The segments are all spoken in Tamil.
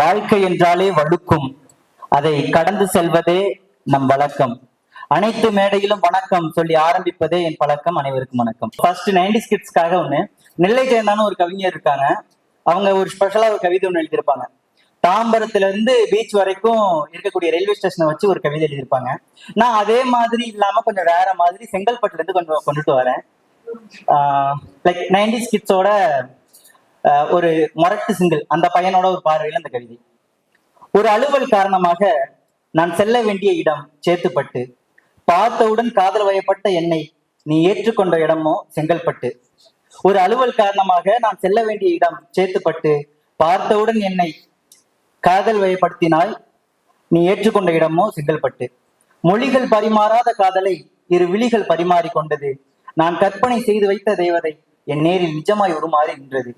வாழ்க்கை என்றாலே வழுக்கும். அதை கடந்து செல்வதே நம் வழக்கம். அனைத்து மேடையிலும் வணக்கம் சொல்லி ஆரம்பிப்பதே என் பழக்கம். அனைவருக்கும் வணக்கம். ஃபர்ஸ்ட் நைன்டி ஸ்கிட்ஸ்க்காக ஒண்ணு. நெல்லை ஜெயந்தான ஒரு கவிஞர் இருக்காங்க. அவங்க ஒரு ஸ்பெஷலா ஒரு கவிதை ஒன்று எழுதியிருப்பாங்க. தாம்பரத்துல இருந்து பீச் வரைக்கும் இருக்கக்கூடிய ரயில்வே ஸ்டேஷனை வச்சு ஒரு கவிதை எழுதியிருப்பாங்க. நான் அதே மாதிரி இல்லாம கொஞ்சம் வேற மாதிரி செங்கல்பட்டுல இருந்து கொஞ்சம் கொண்டுட்டு வரேன். லைக் நைன்டி ஸ்கிட்ஸோட ஒரு மொரட்டு சிங்கிள் அந்த பையனோட ஒரு பார்வையில் அந்த கவிதை. ஒரு அலுவல் காரணமாக நான் செல்ல வேண்டிய இடம் சேத்துப்பட்டு பார்த்தவுடன் காதல் வயப்பட்ட என்னை நீ ஏற்றுக்கொண்ட இடமோ செங்கல்பட்டு. ஒரு அலுவல் காரணமாக நான் செல்ல வேண்டிய இடம் சேத்துப்பட்டு பார்த்தவுடன் என்னை காதல் வயப்படுத்தினாய் நீ ஏற்றுக்கொண்ட இடமோ செங்கல்பட்டு. மொழிகள் பரிமாறாத காதலை இரு விழிகள் பரிமாறிக்கொண்டது. நான் கற்பனை செய்து வைத்த தெய்வதை என் நேரில் நிஜமாய் உருமாறி நின்றது.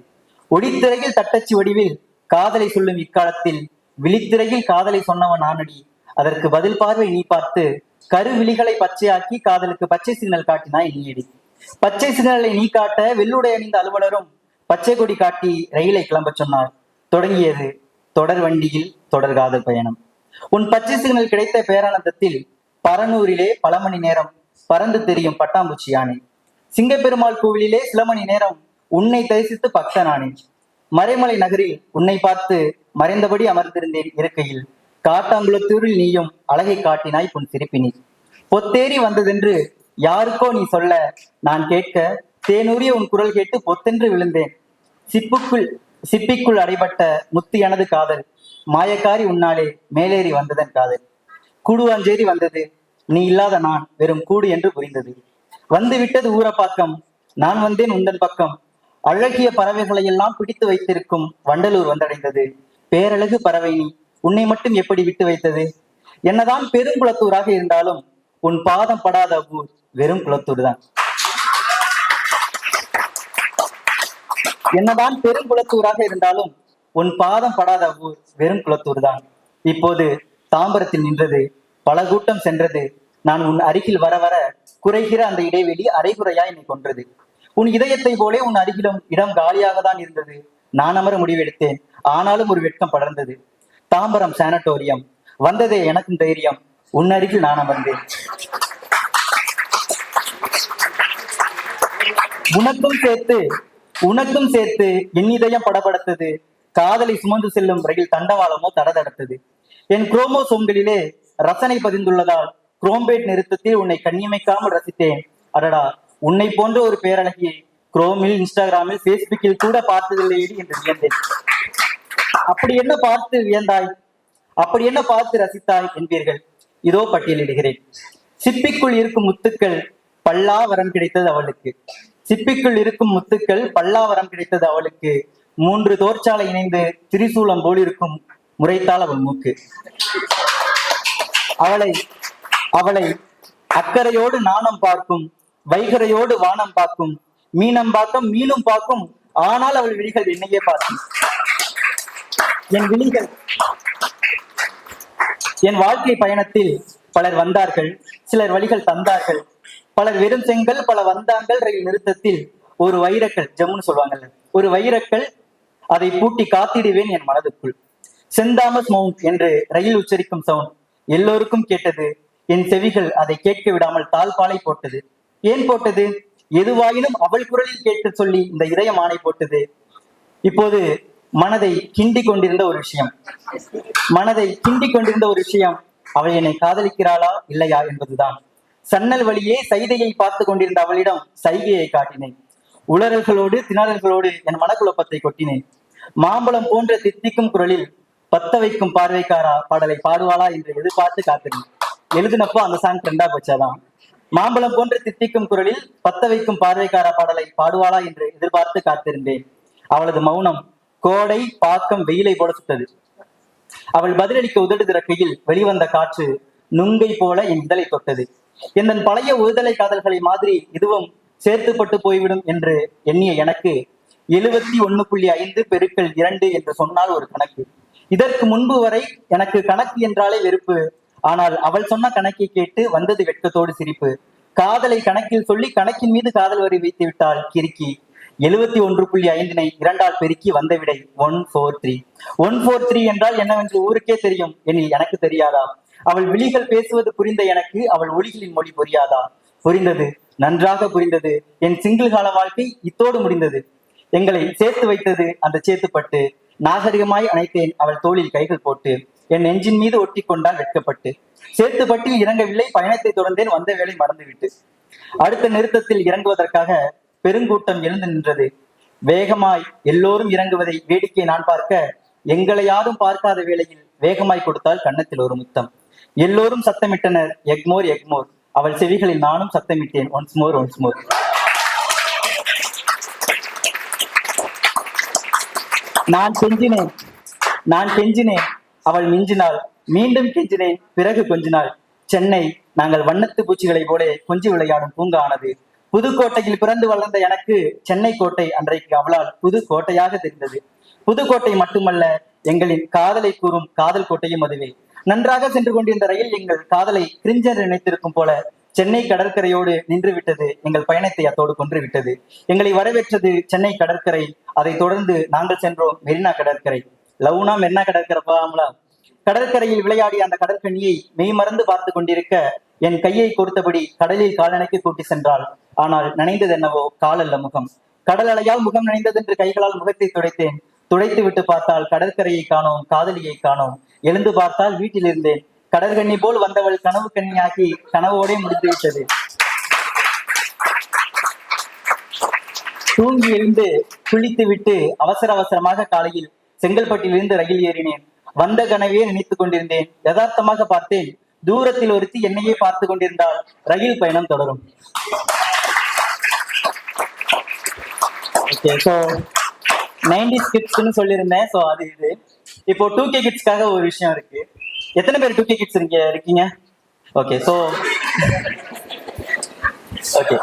ஒளித்திரையில் தட்டச்சு வடிவில் காதலை சொல்லும் இக்காலத்தில் விழித்திரையில் காதலை சொன்னவன் ஆனடி. அதற்கு பதில் பார்வை நீ பார்த்து கருவிழிகளை பச்சையாக்கி காதலுக்கு பச்சை சிக்னல் காட்டினாய் நீயடி பச்சை சிக்னலை நீ காட்ட வெள்ளுடை அணிந்த அலுவலரும் பச்சை கொடி காட்டி ரயிலை கிளம்பச் சொன்னார். தொடங்கியது தொடர் வண்டியில் தொடர் காதல் பயணம். உன் பச்சை சிக்னல் கிடைத்த பேரானந்தத்தில் பரனூரிலே பல மணி நேரம் பறந்து தெரியும் பட்டாம்பூச்சி யானை. சிங்கப்பெருமாள் கோவிலிலே சில மணி நேரம் உன்னை தரிசித்து பக்தனானேன். மறைமலை நகரில் உன்னை பார்த்து மறைந்தபடி அமர்ந்திருந்தேன் இருக்கையில். காட்டாங்குளத்தூரில் நீயும் அழகை காட்டினாய் புன் சிரிப்பினி பொத்தேறி வந்ததென்று யாருக்கோ நீ சொல்ல நான் கேட்க தேனூரிய உன் குரல் கேட்டு பொத்தென்று விழுந்தேன். சிப்புக்குள் சிப்பிக்குள் அடைபட்ட முத்து எனது காதல் மாயக்காரி உன்னாலே மேலேறி வந்ததன் காதல். கூடுவாஞ்சேரி வந்தது நீ இல்லாத நான் வெறும் கூடு என்று புரிந்தது. வந்து விட்டது ஊரப்பாக்கம் நான் வந்தேன் உந்தன் பக்கம் அழகிய பறவைகளை எல்லாம் பிடித்து வைத்திருக்கும் வண்டலூர் வந்தடைந்தது. பேரழகு பறவை நீ உன்னை மட்டும் எப்படி விட்டு வைத்தது? என்னதான் பெரும் குளத்தூராக இருந்தாலும் உன் பாதம் படாத ஊர் வெறும் குளத்தூர் தான். என்னதான் பெரும் குளத்தூராக இருந்தாலும் உன் பாதம் படாத ஊர் வெறும் குளத்தூர் தான். இப்போது தாம்பரத்தில் நின்றது பல கூட்டம் சென்றது நான் உன் அருகில் வர வர குறைகிற அந்த இடைவெளி அரைகுறையா என்னை கொன்றது. உன் இதயத்தை போலே உன் அருகிலும் இடம் காலியாக தான் இருந்தது. நான் அமர முடிவெடுத்தேன். ஆனாலும் ஒரு வெட்கம் படர்ந்தது. தாம்பரம் சானட்டோரியம் வந்ததே எனக்கும் தைரியம். உன் அருகில் நான் அமர்ந்தேன். உனக்கும் சேர்த்து உனக்கும் சேர்த்து என் இதயம் படபடுத்தது. காதலை சுமந்து செல்லும் ரயில் தண்டவாளமோ தடதடத்தது. என் குரோமோ சோம்களிலே ரசனை பதிந்துள்ளதால் குரோம்பேட் நிறுத்தத்தில் உன்னை கண்ணியமைக்காமல் ரசித்தேன். அடடா உன்னை போன்ற ஒரு பேரழகியை குரோமில் இன்ஸ்டாகிராமில் பேஸ்புக்கில் கூட பார்த்ததில்லையடி என்று வியந்தேன். அப்படி என்ன பார்த்து வியந்தாய்? அப்படி என்ன பார்த்து ரசித்தாய் என்பீர்கள்? இதோ பட்டியலிடுகிறேன். சிப்பிக்குள் இருக்கும் முத்துக்கள் பல்லாவரம் கிடைத்தது அவளுக்கு. சிப்பிக்குள் இருக்கும் முத்துக்கள் பல்லாவரம் கிடைத்தது அவளுக்கு. மூன்று தோற்சாலை இணைந்து திரிசூலம் போல் இருக்கும் முறைத்தால் அவள் மூக்கு. அவளை அவளை அக்கறையோடு நாணம் பார்க்கும் வைகரையோடு வானம் பார்க்கும் மீனம் பார்க்கும் மீனும் பார்க்கும். ஆனால் அவள் விழிகள் என்னையே பார்க்கும். என் விழிகள் என் வாழ்க்கை பயணத்தில் பலர் வந்தார்கள் சிலர் வழிகள் தந்தார்கள். பலர் வெறும் செங்கல் பல வந்தாங்கள் ரயில் நிறுத்தத்தில் ஒரு வைரக்கல் ஜம்முன்னு சொல்லுவாங்கல்ல. ஒரு வைரக்கல் அதை பூட்டி காத்திடுவேன் என் மனதுக்குள். செந்தாமஸ் மவுண்ட் என்று ரயில் உச்சரிக்கும் சவுண்ட் எல்லோருக்கும் கேட்டது. என் செவிகள் அதை கேட்க விடாமல் தாழ்பாலை போட்டது. ஏன் போட்டது? எதுவாயினும் அவள் குரலில் கேட்டு சொல்லி இந்த இதயம் ஆணை போட்டது. இப்போது மனதை கிண்டி கொண்டிருந்த ஒரு விஷயம். மனதை கிண்டி கொண்டிருந்த ஒரு விஷயம் அவள் என்னை காதலிக்கிறாளா இல்லையா என்பதுதான். சன்னல் வழியே சைதையை பார்த்து கொண்டிருந்த அவளிடம் சைகையை காட்டினேன். உளறல்களோடு திணறல்களோடு என் மனக்குழப்பத்தை கொட்டினேன். மாம்பழம் போன்ற தித்திக்கும் குரலில் பத்த வைக்கும் பார்வைக்காரா பாடலை பாடுவாளா என்று எதிர்பார்த்து காத்திருந்தேன் எழுதினப்போ அந்த சாங் ட்ரெண்டா போச்சாதான். மாம்பழம் போன்ற தித்திக்கும் குரலில் பத்த வைக்கும் பார்வைக்கார பாடலை பாடுவாளா என்று எதிர்பார்த்து காத்திருந்தேன். அவளது மௌனம் கோடை பாக்கம் வெயிலை போல சுட்டது. அவள் பதிலளிக்க உதடு திறக்கையில் வெளிவந்த காற்று நுங்கை போல என் இதழை தொட்டது. என் பழைய ஒருதலை காதல்களை மாதிரி இதுவும் சேர்த்துப்பட்டு போய்விடும் என்று எண்ணிய எனக்கு எழுபத்தி ஒண்ணு புள்ளி ஐந்து பெருக்கள் இரண்டு என்று சொன்னால் ஒரு கணக்கு. இதற்கு முன்பு வரை எனக்கு கணக்கு என்றாலே வெறுப்பு. ஆனால் அவள் சொன்ன கணக்கை கேட்டு வந்தது வெட்கத்தோடு சிரிப்பு. காதலை கணக்கில் சொல்லி கணக்கின் மீது காதல் வரி வைத்து விட்டாள் கிறுக்கி. எழுபத்தி ஒன்று புள்ளி ஐந்தினை இரண்டால் பெருக்கி வந்த விடை one four three. One four three என்றால் என்னவென்று ஊருக்கே தெரியும் எனில் எனக்கு தெரியாதா? அவள் விழிகள் பேசுவது புரிந்த எனக்கு அவள் ஒளிகளின் மொழி புரியாதா? புரிந்தது. நன்றாக புரிந்தது. என் சிங்கிள் கால வாழ்க்கை இத்தோடு முடிந்தது. எங்களை சேர்த்து வைத்தது அந்த சேத்துப்பட்டு. நாகரிகமாய் அணைத்தேன் அவள் தோளில் கைகள் போட்டு. என் நெஞ்சின் மீது ஒட்டி கொண்டால் வெட்கப்பட்டு சேத்துப்பட்டில் இறங்கவில்லை பயணத்தை தொடர்ந்தேன் வந்த வேலை மறந்துவிட்டு. அடுத்த நிறுத்தத்தில் இறங்குவதற்காக பெருங்கூட்டம் எழுந்து நின்றது. வேகமாய் எல்லோரும் இறங்குவதை வேடிக்கை நான் பார்க்க எங்களை யாரும் பார்க்காத வேளையில் வேகமாய் கொடுத்தால் கன்னத்தில் ஒரு முத்தம். எல்லோரும் சத்தமிட்டனர் எக்மோர் எக்மோர் அவள் செவிகளில் நானும் சத்தமிட்டேன் ஒன்ஸ் மோர் ஒன்ஸ் மோர். நான் செஞ்சினேன் நான் செஞ்சினேன் அவள் மிஞ்சினாள். மீண்டும் கெஞ்சினேன். பிறகு கொஞ்சினாள். சென்னை நாங்கள் வண்ணத்து பூச்சிகளைப் போல கொஞ்சி விளையாடும் பூங்கா ஆனது புதுக்கோட்டையில் பிறந்து வளர்ந்த எனக்கு சென்னை கோட்டை அன்றைக்கு அவளால் புது கோட்டையாக தெரிந்தது. புதுக்கோட்டை மட்டுமல்ல எங்களின் காதலை கூறும் காதல் கோட்டையும் அதுவே. நன்றாக சென்று கொண்டிருந்த ரயில் எங்கள் காதலை கிரிஞ்சர் நினைத்திருக்கும் போல சென்னை கடற்கரையோடு நின்று விட்டது எங்கள் பயணத்தை அத்தோடு கொன்று விட்டது எங்களை வரவேற்றது சென்னை கடற்கரை. அதைத் தொடர்ந்து நாங்கள் சென்றோம் மெரினா கடற்கரை. லவ்னா என்ன கடற்கரை பாமலா கடற்கரையில் விளையாடிய அந்த கடற்கண்ணியை மெய் மறந்து பார்த்து கொண்டிருக்க என் கையை கொடுத்தபடி கடலில் காலணைக்கு கூட்டி சென்றாள். ஆனால் நினைந்தது என்னவோ காலல்ல முகம். கடல் அலையால் முகம் நனைந்தது என்று கைகளால் முகத்தை துடைத்தேன். துடைத்து விட்டு பார்த்தால் கடற்கரையை காணோம் காதலியை காணோம். எழுந்து பார்த்தால் வீட்டில் இருந்தேன். கடற்கண்ணி போல் வந்தவள் கனவு கண்ணியாகி கனவோடே முடிந்து விட்டது. தூங்கி எழுந்து குளித்து விட்டு அவசர அவசரமாக காலையில் செங்கல்பட்டிலிருந்து ரயில் ஏறினேன். வந்த கனவே நினைத்துக் கொண்டிருந்தேன். யதார்த்தமாக பார்த்தேன் தூரத்தில் ஒருத்தி என்னையே பார்த்து கொண்டிருந்தால் ரயில் பயணம் தொடரும். ஓகே ஸோ நைன்டி கிட்ஸ்னு சொல்லியிருந்தேன். ஸோ அது இது. இப்போ டூ கே கிட்ஸ்க்காக ஒரு விஷயம் இருக்கு. எத்தனை பேர் டூ கே கிட்ஸ் இங்க இருக்கீங்க? ஓகே ஸோ ஓகே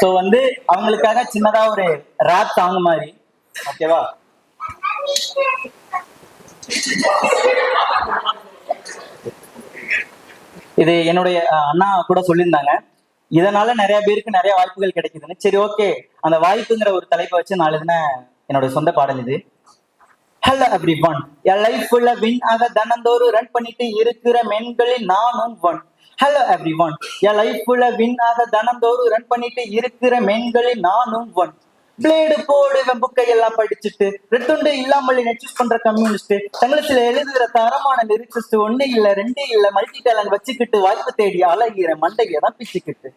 ஸோ வந்து அவங்களுக்காக சின்னதா ஒரு ரேப் சாங் மாதிரி. ஓகேவா இது என்னுடைய அண்ணா கூட சொல்லியிருந்தாங்க. இதனால நிறைய பேருக்கு நிறைய வாய்ப்புகள் கிடைக்குதுன்னு. சரி ஓகே. அந்த வாய்ப்புங்கிற ஒரு தலைப்பை வச்சு நான் எழுதின என்னோட சொந்த பாடல் இது. ஹலோ எவ்ரி ஒன் என் லைஃப் ஃபுல்ல வின் ஆக தனந்தோறும் ரன் பண்ணிட்டு இருக்கிற மென்களில் நானும் ஒன் ஹலோ எவ்ரி ஒன் என் லைஃப் ஃபுல்ல வின் ஆக தனந்தோறும் ரன் பண்ணிட்டு இருக்கிற மென்களில் நானும் ஒன் பிளேடு போடுவேன் புக்கை எல்லாம் படிச்சுட்டு ரெட்டுண்டு இல்லாமல் நெச்சூஸ் பண்ற கம்யூனிஸ்ட் தங்கத்துல எழுதுகிற தரமான லிரிக்ஸிஸ்ட் ஒண்ணு இல்ல ரெண்டு இல்ல மல்டி டேலண்ட் வச்சுக்கிட்டு வாய்ப்பு தேடி அழகிற மண்டையை தான் பிச்சுக்கிட்டு.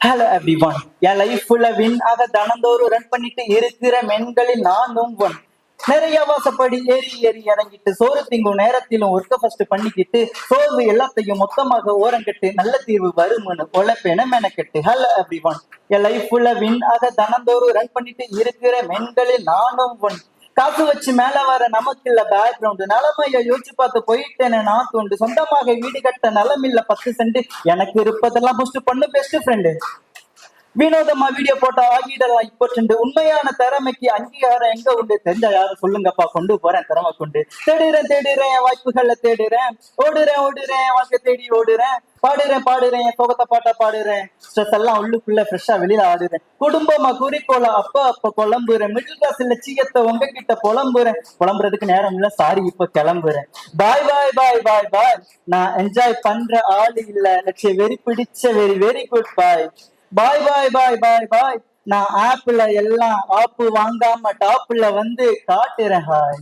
ஹலோ எவ்ரி ஒன் என் லைஃப் ஃபுல்ல வின் ஆக தனந்தோறும் ரன் பண்ணிட்டு இருக்கிற மென்களில் நானும் ஒன். நிறைய வாசப்படி ஏறி ஏறி இறங்கிட்டு சோறு திங்கும் நேரத்திலும் ஒர்க்க ஃபர்ஸ்ட் பண்ணிக்கிட்டு சோர்வு எல்லாத்தையும் மொத்தமாக ஓரங்கட்டு நல்ல தீர்வு வரும்னு உழைப்பேன மெனக்கெட்டு. ஹலோ அப்படி ஒன் என் லைஃப்ல வின் ஆக தனந்தோறும் ரன் பண்ணிட்டு இருக்கிற மென்களில் நானும் ஒன் காசு வச்சு மேல வர நமக்கு இல்ல பேக்ரவுண்ட் நிலைமைய யோசிச்சு பார்த்து போயிட்டேன்னு நான் தோண்டு. சொந்தமாக வீடு கட்ட நிலம் இல்ல பத்து சென்ட் எனக்கு இருப்பதெல்லாம் புஸ்ட் பண்ணு பெஸ்ட் ஃப்ரெண்டு வினோதமா வீடியோ போட்டா ஆகிடலாம் இப்போ உண்மையான திறமைக்கு அங்கீகாரம் எங்க உண்டு? தெரிஞ்சா யாரும் சொல்லுங்கப்பா கொண்டு போறேன் திறமை கொண்டு. தேடுறேன் தேடுறேன் வாய்ப்புகளை தேடுறேன். ஓடுறேன் ஓடுறேன் வாழ்க்கை தேடி ஓடுறேன். பாடுறேன் பாடுறேன் என் சோகத்தை பாட்டா பாடுறேன். ஸ்ட்ரெஸ் எல்லாம் உள்ளுக்குள்ள ஃப்ரெஷ்ஷா வெளியில ஆடுறேன். குடும்பமா குறிக்கோள? அப்ப அப்ப குழம்புறேன். மிடில் கிளாஸ் இல்ல சீயத்தை உங்ககிட்ட புலம்புறேன். புலம்புறதுக்கு நேரம் இல்ல சாரி இப்ப கிளம்புறேன். பாய் பாய் பாய் பாய் பாய் நான் என்ஜாய் பண்ற ஆள் இல்ல. லட்சிய வெறி பிடிச்ச very very good bye bye bye bye bye bye நான் ஆப்பிள எல்லாம் ஆப்பு வாங்காம டாப்ல வந்து காட்டுறேன் ஹாய்